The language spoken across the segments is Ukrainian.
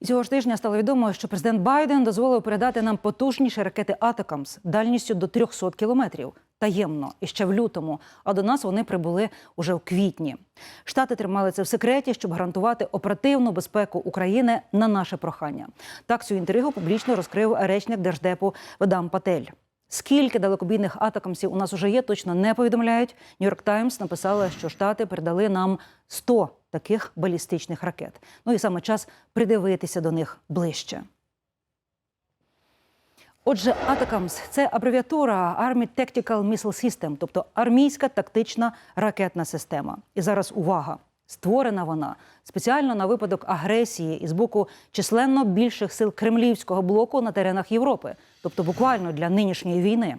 І цього ж тижня стало відомо, що президент Байден дозволив передати нам потужніші ракети Атакамс дальністю до 300 кілометрів. Таємно і ще в лютому. А до нас вони прибули уже в квітні. Штати тримали це в секреті, щоб гарантувати оперативну безпеку України на наше прохання. Так цю інтригу публічно розкрив речник держдепу Ведам Патель. Скільки далекобійних атакамсів у нас уже є, точно не повідомляють. Нью-Йорк Таймс написала, що штати передали нам 100 таких балістичних ракет. Ну і саме час придивитися до них ближче. Отже, Атакамс це абревіатура Army Tactical Missile System, тобто армійська тактична ракетна система. І зараз увага! Створена вона спеціально на випадок агресії із боку численно більших сил кремлівського блоку на теренах Європи, тобто буквально для нинішньої війни.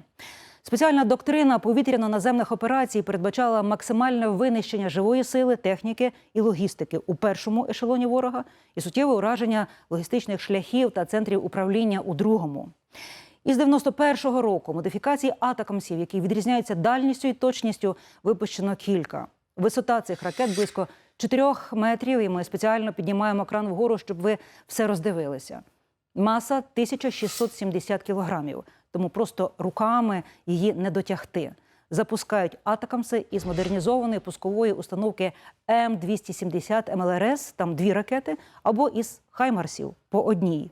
Спеціальна доктрина повітряно-наземних операцій передбачала максимальне винищення живої сили, техніки і логістики у першому ешелоні ворога і суттєве ураження логістичних шляхів та центрів управління у другому. Із 91-го року модифікації атакамсів, які відрізняються дальністю і точністю, випущено кілька. Висота цих ракет близько 4 метрів, і ми спеціально піднімаємо кран вгору, щоб ви все роздивилися. Маса 1670 кілограмів, тому просто руками її не дотягти. Запускають атакамси із модернізованої пускової установки М270 МЛРС, там дві ракети, або із Хаймарсів по одній.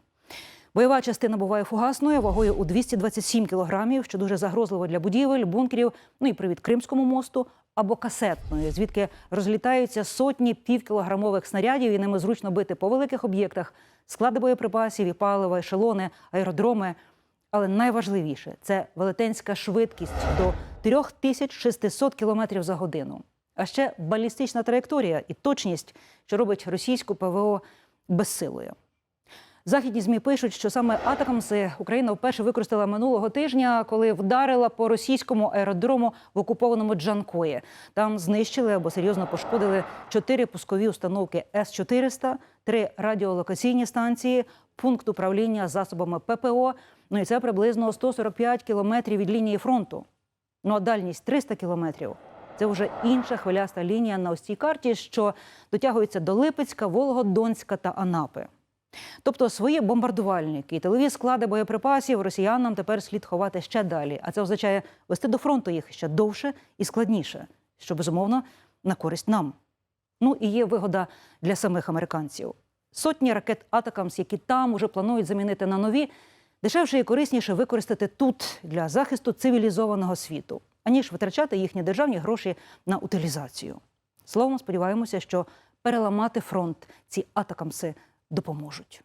Бойова частина буває фугасною, вагою у 227 кілограмів, що дуже загрозливо для будівель, бункерів, ну і привід Кримському мосту, або касетною, звідки розлітаються сотні півкілограмових снарядів, і ними зручно бити по великих об'єктах, склади боєприпасів і палива, ешелони, аеродроми. Але найважливіше це велетенська швидкість до 3600 км за годину. А ще балістична траєкторія і точність, що робить російську ПВО безсилою. Західні змі пишуть, що саме атакамси Україна вперше використала минулого тижня, коли вдарила по російському аеродрому в окупованому Джанкої. Там знищили або серйозно пошкодили чотири пускові установки С-400, три радіолокаційні станції, пункт управління засобами ППО. Ну і це приблизно 145 кілометрів від лінії фронту. Ну а дальність 300 кілометрів. Це вже інша хвиляста лінія на ось цій карті, що дотягується до Липецька, Волгодонська та Анапи. Тобто свої бомбардувальники і тилові склади боєприпасів росіянам тепер слід ховати ще далі. А це означає вести до фронту їх ще довше і складніше, що безумовно на користь нам. Ну і є вигода для самих американців. Сотні ракет Атакамс, які там уже планують замінити на нові, дешевше і корисніше використати тут для захисту цивілізованого світу, аніж витрачати їхні державні гроші на утилізацію. Словом, сподіваємося, що переламати фронт ці атакамси допоможуть.